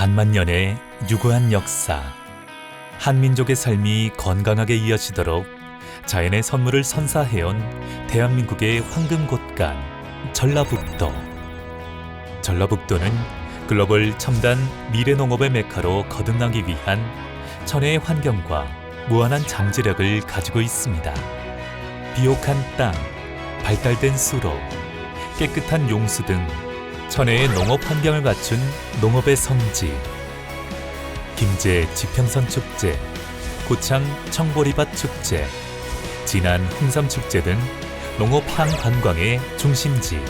반만 년의 유구한 역사. 한민족의 삶이 건강하게 이어지도록 자연의 선물을 선사해온 대한민국의 황금 곳간 전라북도. 전라북도는 글로벌 첨단 미래 농업의 메카로 거듭나기 위한 천혜의 환경과 무한한 잠재력을 가지고 있습니다. 비옥한 땅, 발달된 수로, 깨끗한 용수 등 천혜의 농업 환경을 갖춘 농업의 성지. 김제 지평선 축제, 고창 청보리밭 축제, 진안 홍삼 축제 등 농업 향 관광의 중심지.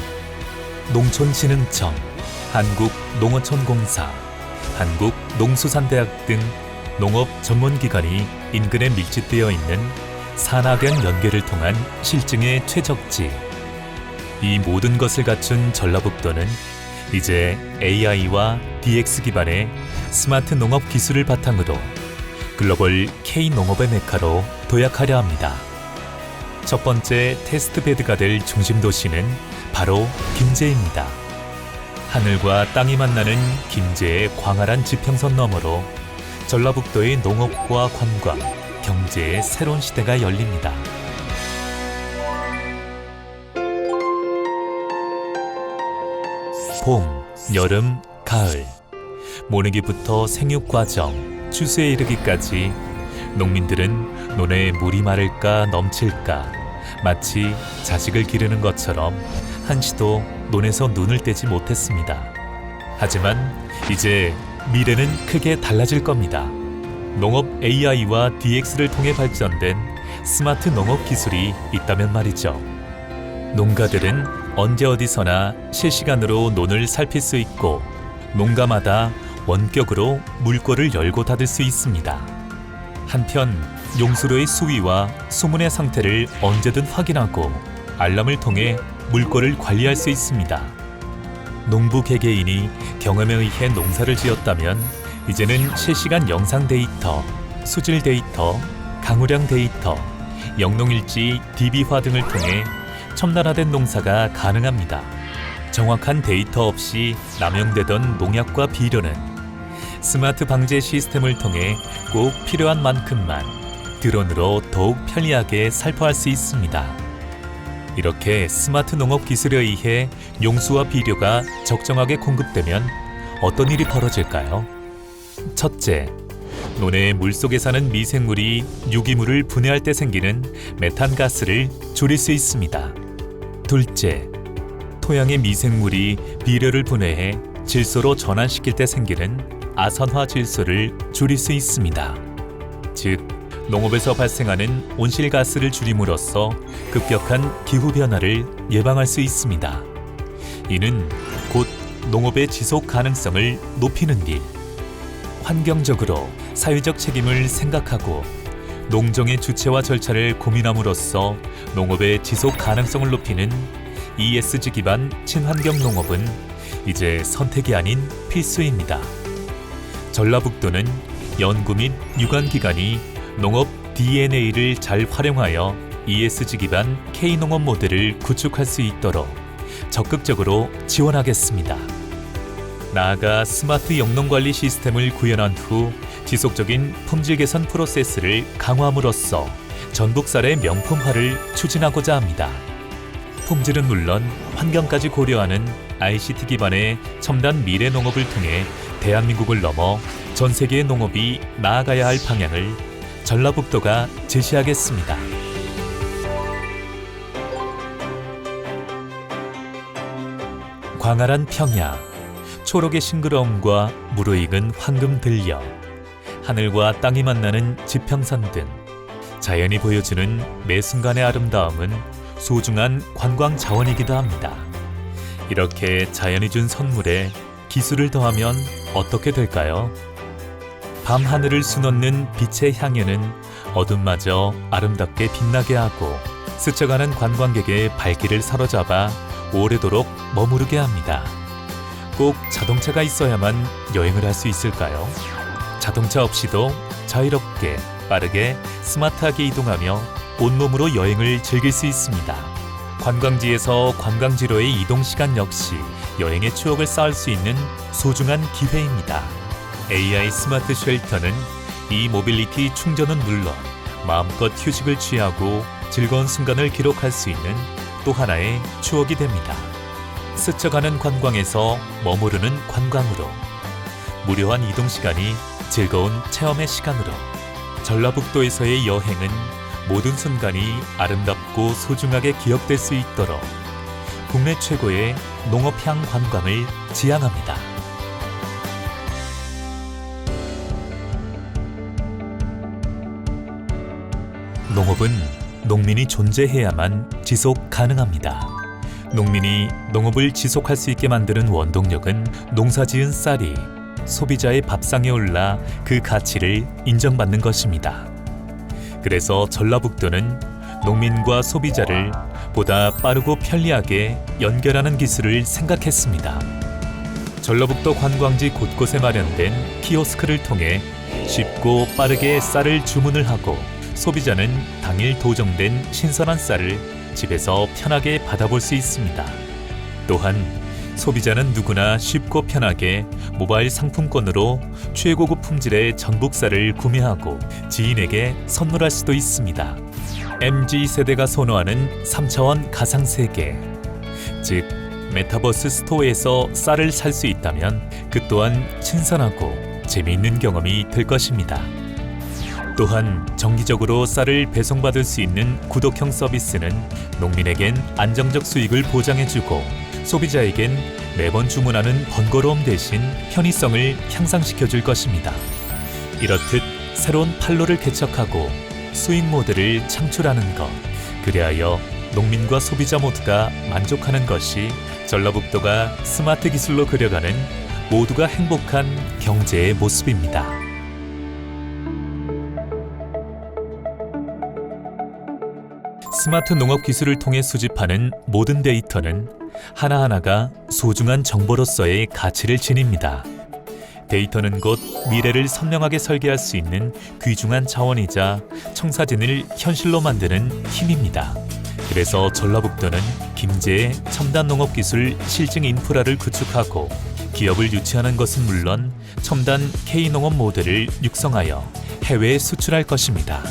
농촌진흥청, 한국농어촌공사, 한국농수산대학 등 농업 전문기관이 인근에 밀집되어 있는 산악양 연계를 통한 실증의 최적지. 이 모든 것을 갖춘 전라북도는 이제 AI와 DX 기반의 스마트 농업 기술을 바탕으로 글로벌 K 농업의 메카로 도약하려 합니다. 첫 번째 테스트 베드가 될 중심 도시는 바로 김제입니다. 하늘과 땅이 만나는 김제의 광활한 지평선 너머로 전라북도의 농업과 관광, 경제의 새로운 시대가 열립니다. 봄, 여름, 가을. 모내기부터 생육 과정, 추수에 이르기까지 농민들은 논에 물이 마를까 넘칠까 마치 자식을 기르는 것처럼 한시도 논에서 눈을 떼지 못했습니다. 하지만 이제 미래는 크게 달라질 겁니다. 농업 AI와 DX를 통해 발전된 스마트 농업 기술이 있다면 말이죠. 농가들은 언제 어디서나 실시간으로 논을 살필 수 있고 농가마다 원격으로 물꼬를 열고 닫을 수 있습니다. 한편 용수로의 수위와 수문의 상태를 언제든 확인하고 알람을 통해 물꼬를 관리할 수 있습니다. 농부 개개인이 경험에 의해 농사를 지었다면 이제는 실시간 영상 데이터, 수질 데이터, 강우량 데이터, 영농일지 DB화 등을 통해 첨단화된 농사가 가능합니다. 정확한 데이터 없이 남용되던 농약과 비료는 스마트 방제 시스템을 통해 꼭 필요한 만큼만 드론으로 더욱 편리하게 살포할 수 있습니다. 이렇게 스마트 농업 기술에 의해 용수와 비료가 적정하게 공급되면 어떤 일이 벌어질까요? 첫째, 논의 물속에 사는 미생물이 유기물을 분해할 때 생기는 메탄 가스를 줄일 수 있습니다. 둘째, 토양의 미생물이 비료를 분해해 질소로 전환시킬 때 생기는 아산화 질소를 줄일 수 있습니다. 즉, 농업에서 발생하는 온실가스를 줄임으로써 급격한 기후 변화를 예방할 수 있습니다. 이는 곧 농업의 지속 가능성을 높이는 일. 환경적으로 사회적 책임을 생각하고 농정의 주체와 절차를 고민함으로써 농업의 지속 가능성을 높이는 ESG 기반 친환경 농업은 이제 선택이 아닌 필수입니다. 전라북도는 연구 및 유관 기관이 농업 DNA를 잘 활용하여 ESG 기반 K농업 모델을 구축할 수 있도록 적극적으로 지원하겠습니다. 나아가 스마트 영농 관리 시스템을 구현한 후 지속적인 품질 개선 프로세스를 강화함으로써 전북살의 명품화를 추진하고자 합니다. 품질은 물론 환경까지 고려하는 ICT 기반의 첨단 미래 농업을 통해 대한민국을 넘어 전 세계의 농업이 나아가야 할 방향을 전라북도가 제시하겠습니다. 광활한 평야, 초록의 싱그러움과 무르익은 황금 들녘, 하늘과 땅이 만나는 지평선 등 자연이 보여주는 매 순간의 아름다움은 소중한 관광 자원이기도 합니다. 이렇게 자연이 준 선물에 기술을 더하면 어떻게 될까요? 밤 하늘을 수놓는 빛의 향연은 어둠마저 아름답게 빛나게 하고 스쳐가는 관광객의 발길을 사로잡아 오래도록 머무르게 합니다. 꼭 자동차가 있어야만 여행을 할 수 있을까요? 자동차 없이도 자유롭게 빠르게 스마트하게 이동하며 온몸으로 여행을 즐길 수 있습니다. 관광지에서 관광지로의 이동 시간 역시 여행의 추억을 쌓을 수 있는 소중한 기회입니다. AI 스마트 쉘터는 이 모빌리티 충전은 물론 마음껏 휴식을 취하고 즐거운 순간을 기록할 수 있는 또 하나의 추억이 됩니다. 스쳐가는 관광에서 머무르는 관광으로 무료한 이동 시간이 즐거운 체험의 시간으로 전라북도에서의 여행은 모든 순간이 아름답고 소중하게 기억될 수 있도록 국내 최고의 농업향 관광을 지향합니다. 농업은 농민이 존재해야만 지속 가능합니다. 농민이 농업을 지속할 수 있게 만드는 원동력은 농사지은 쌀이 소비자의 밥상에 올라 그 가치를 인정받는 것입니다. 그래서 전라북도는 농민과 소비자를 보다 빠르고 편리하게 연결하는 기술을 생각했습니다. 전라북도 관광지 곳곳에 마련된 키오스크를 통해 쉽고 빠르게 쌀을 주문을 하고 소비자는 당일 도정된 신선한 쌀을 집에서 편하게 받아볼 수 있습니다. 또한 소비자는 누구나 쉽고 편하게 모바일 상품권으로 최고급 품질의 쌀을 구매하고 지인에게 선물할 수도 있습니다. MZ 세대가 선호하는 3차원 가상 세계, 즉 메타버스 스토어에서 쌀을 살 수 있다면 그 또한 신선하고 재미있는 경험이 될 것입니다. 또한 정기적으로 쌀을 배송받을 수 있는 구독형 서비스는 농민에겐 안정적 수익을 보장해주고 소비자에겐 매번 주문하는 번거로움 대신 편의성을 향상시켜줄 것입니다. 이렇듯 새로운 판로를 개척하고 수익 모델을 창출하는 것, 그리하여 농민과 소비자 모두가 만족하는 것이 전라북도가 스마트 기술로 그려가는 모두가 행복한 경제의 모습입니다. 스마트 농업 기술을 통해 수집하는 모든 데이터는 하나하나가 소중한 정보로서의 가치를 지닙니다. 데이터는 곧 미래를 선명하게 설계할 수 있는 귀중한 자원이자 청사진을 현실로 만드는 힘입니다. 그래서 전라북도는 김제의 첨단 농업 기술 실증 인프라를 구축하고 기업을 유치하는 것은 물론 첨단 K 농업 모델을 육성하여 해외에 수출할 것입니다.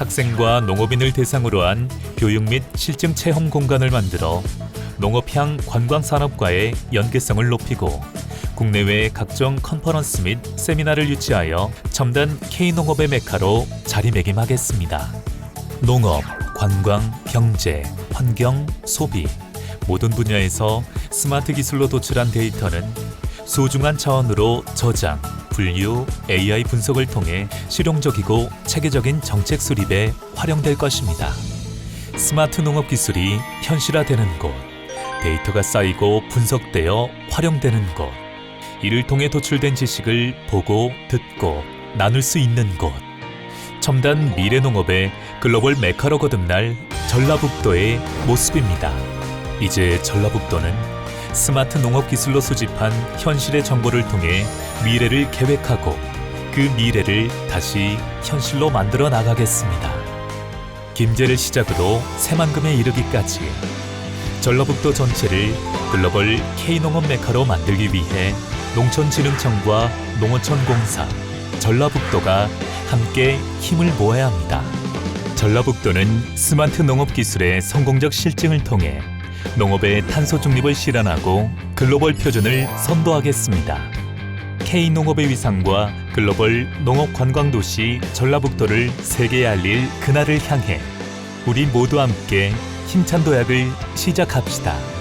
학생과 농업인을 대상으로 한 교육 및 실증 체험 공간을 만들어 농업향 관광 산업과의 연계성을 높이고 국내외 각종 컨퍼런스 및 세미나를 유치하여 첨단 K-농업의 메카로 자리매김하겠습니다. 농업, 관광, 경제, 환경, 소비 모든 분야에서 스마트 기술로 도출한 데이터는 소중한 자원으로 저장, 분류, AI 분석을 통해 실용적이고 체계적인 정책 수립에 활용될 것입니다. 스마트 농업 기술이 현실화되는 곳, 데이터가 쌓이고 분석되어 활용되는 곳, 이를 통해 도출된 지식을 보고 듣고 나눌 수 있는 곳. 첨단 미래 농업의 글로벌 메카로 거듭날 전라북도의 모습입니다. 이제 전라북도는 스마트 농업 기술로 수집한 현실의 정보를 통해 미래를 계획하고 그 미래를 다시 현실로 만들어 나가겠습니다. 김제를 시작으로 새만금에 이르기까지 전라북도 전체를 글로벌 K농업 메카로 만들기 위해 농촌진흥청과 농어촌공사, 전라북도가 함께 힘을 모아야 합니다. 전라북도는 스마트 농업 기술의 성공적 실증을 통해 농업의 탄소 중립을 실현하고 글로벌 표준을 선도하겠습니다. K농업의 위상과 글로벌 농업 관광 도시 전라북도를 세계에 알릴 그날을 향해 우리 모두 함께 힘찬 도약을 시작합시다.